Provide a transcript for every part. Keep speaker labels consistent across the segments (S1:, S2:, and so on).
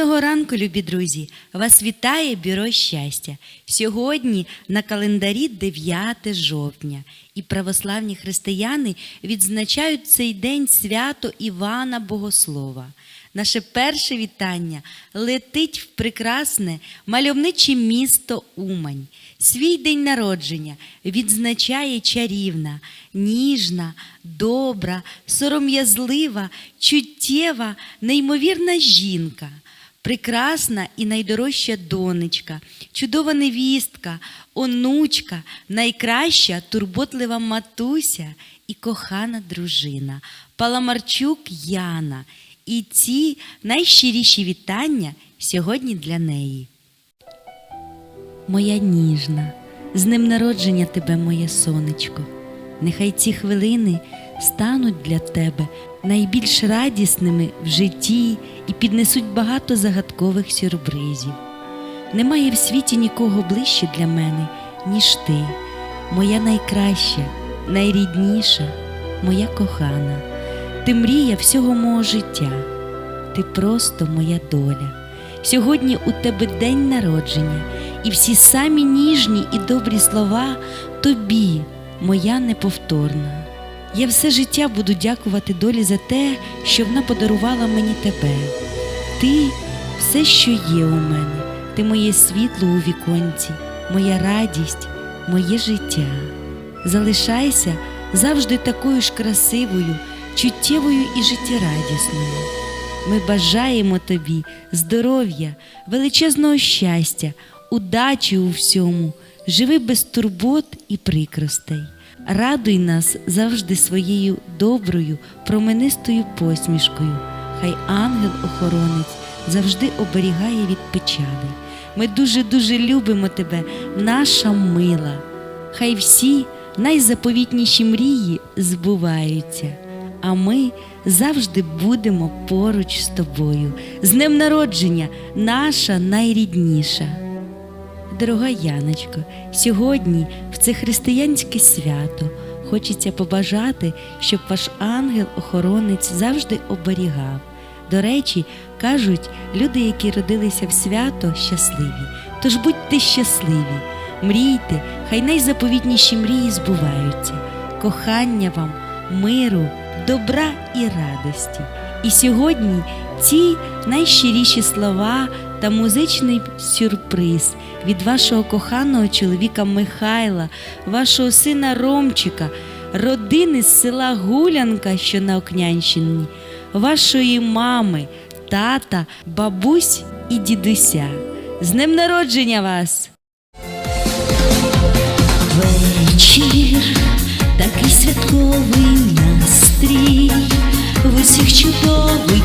S1: Мирного ранку, любі друзі! Вас вітає Бюро щастя. Сьогодні на календарі 9 жовтня, і православні християни відзначають цей день свято Івана Богослова. Наше перше вітання летить в прекрасне мальовниче місто Умань. Свій день народження відзначає чарівна, ніжна, добра, сором'язлива, чуттєва, неймовірна жінка, прекрасна і найдорожча донечка, чудова невістка, онучка, найкраща турботлива матуся і кохана дружина, Паламарчук Яна. І ці найщиріші вітання сьогодні для неї. Моя ніжна, з ним народження тебе, моє сонечко. Нехай ці хвилини стануть для тебе найбільш радісними в житті і піднесуть багато загадкових сюрпризів. Немає в світі нікого ближче для мене, ніж ти, моя найкраща, найрідніша, моя кохана. Ти мрія всього мого життя, ти просто моя доля. Сьогодні у тебе день народження, і всі самі ніжні і добрі слова тобі, моя неповторна. Я все життя буду дякувати долі за те, що вона подарувала мені тебе. Ти все, що є у мене, ти моє світло у віконці, моя радість, моє життя. Залишайся завжди такою ж красивою, чуттєвою і життєрадісною. Ми бажаємо тобі здоров'я, величезного щастя, удачі у всьому, живи без турбот і прикростей. Радуй нас завжди своєю доброю, променистою посмішкою. Хай ангел-охоронець завжди оберігає від печалі. Ми дуже-дуже любимо тебе, наша мила. Хай всі найзаповітніші мрії збуваються, а ми завжди будемо поруч з тобою. З днем народження, наша найрідніша. Дорога Яночко, сьогодні в це християнське свято хочеться побажати, щоб ваш ангел-охоронець завжди оберігав. До речі, кажуть, люди, які родилися в свято, щасливі. Тож будьте щасливі, мрійте, хай найзаповітніші мрії збуваються, кохання вам, миру, добра і радості. І сьогодні ці найщиріші слова та музичний сюрприз від вашого коханого чоловіка Михайла, вашого сина Ромчика, родини з села Гулянка, що на Окнянщині, вашої мами, тата, бабусь і дідуся. З днем народження вас!
S2: Вечір, такий святковий настрій, в усіх чудовий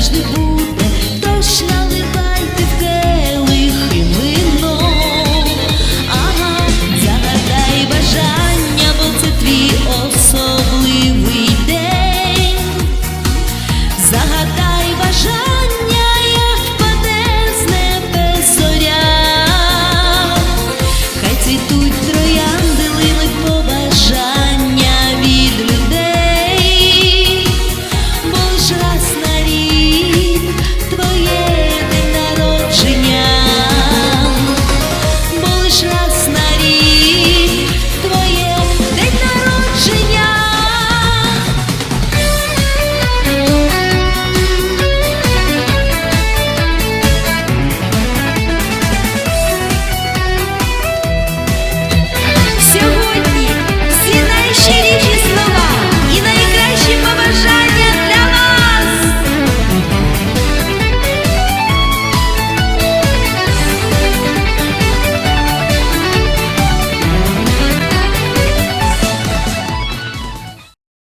S2: Sleep